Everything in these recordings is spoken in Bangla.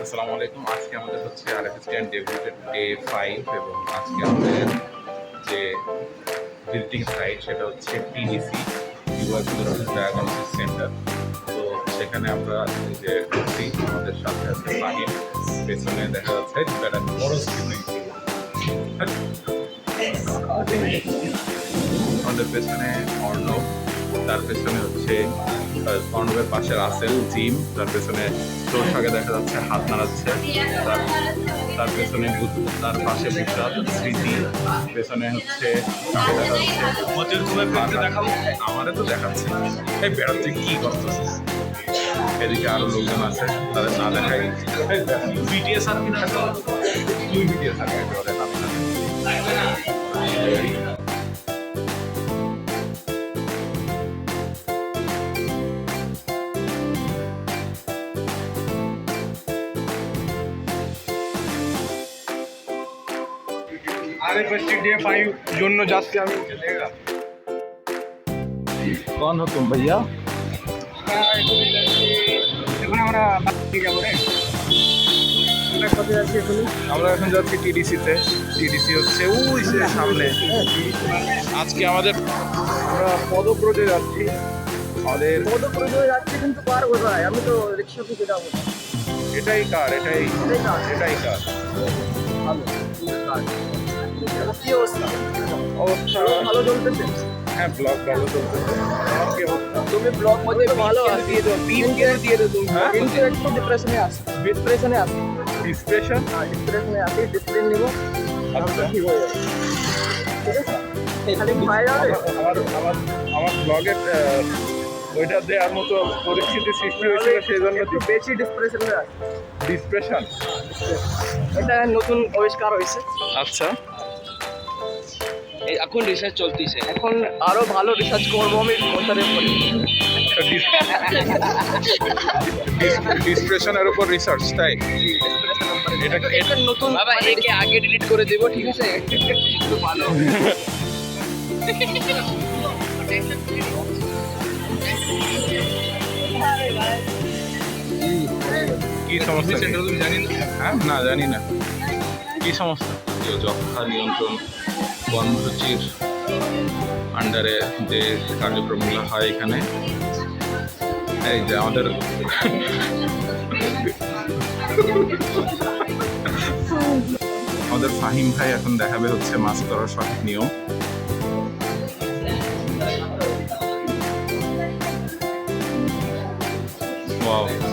আসসালামু আলাইকুম আজকে আমাদের হচ্ছে আমাদের যে ভিজিটিং সাইট, সেটা হচ্ছে টিডিসি ডায়াগনস্টিক সেন্টার। তো সেখানে আমরা যে আমাদের সাথে পেছনে দেখা যাচ্ছে একটা স্ক্রিন আমাদের পেছনে অর্ণব। তার পেছনে হচ্ছে অর্ণবের পাশে রাসেল জিম তার পেছনে তোর দেখা যাচ্ছে হাত নাড়াচ্ছে। তার তার পেছনে তার পাশে স্মৃতি পেছনে হচ্ছে আমারে তো দেখাচ্ছে। এই বেড়াচ্ছে কি করতেছিস এদিকে আরও লোকজন আছে তাদের না দেখাই। বিটিএস আর কি না তুই ভিডিও থাকে একেবারে নামে না আরে ফার্স্ট ডে ফাইভ জন্য যাচ্ছি আমি कौन हो तुम भैया এখন আমরা বাড়ি যাবো রে আমরা কোথায় যাচ্ছি এখন আমরা এখন যাচ্ছি টিডিসিতে টিডিসি হচ্ছে ওই যে সামনে আজকে আমাদের আমরা পদব্রজে যাচ্ছি আমাদের পদপ্রজয় যাচ্ছি কিন্তু পার কোথায় আমি তো রিক্সা থেকে যাবো না। এটাই কার এটাই এটাই কার? এটাই কার ভালো কার। কি অবস্থা অবস্থা ভালো চলতেছে হ্যাঁ ব্লগ ভালো চলতেছে তুমি ব্লগ মধ্যে ভালো দিয়ে তুমি। হ্যাঁ? একটু ডিপ্রেশনে আছি। ডিপ্রেশনে ডিসপ্রেশন হ্যাঁ ডিপ্রেশনে আছি ডিসপ্লেন নিব। আচ্ছা। ঠিক হয়ে যাবে। ঠিক আছে? এখানে পাওয়া আমার আমার আমার ব্লগের ওইটা দেওয়ার মতো পরিস্থিতি সৃষ্টি হয়েছিল সেই জন্য একটু বেশি ডিপ্রেশনে আছি। ডিসপ্রেশন এটা নতুন আবিষ্কার হয়েছে। আচ্ছা। এখন রিসার্চ চলতেছে। এখন আরও ভালো রিসার্চ করব আমি বছরের পরে ডিসপ্রেশনের উপর রিসার্চ তাই? এটা এটা নতুন বাবা একে আগে ডিলিট করে দেব ঠিক আছে? একটু ভালো কি সমস্যা? কি? তুমি জানি না। হ্যাঁ? না জানি না। কি সমস্যা? যক্ষা নিয়ন্ত্রণ। কর্মসূচির আন্ডারে যে কার্যক্রমগুলো হয় এখানে। এই যে আমাদের আমাদের ফাহিম ভাই এখন দেখাবে হচ্ছে, মাছ ধরার সঠিক নিয়ম।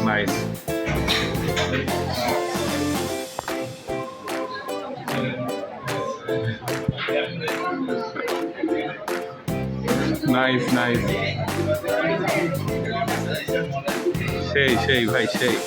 নাইস নাইস নাইস সেই সেই ভাই সেই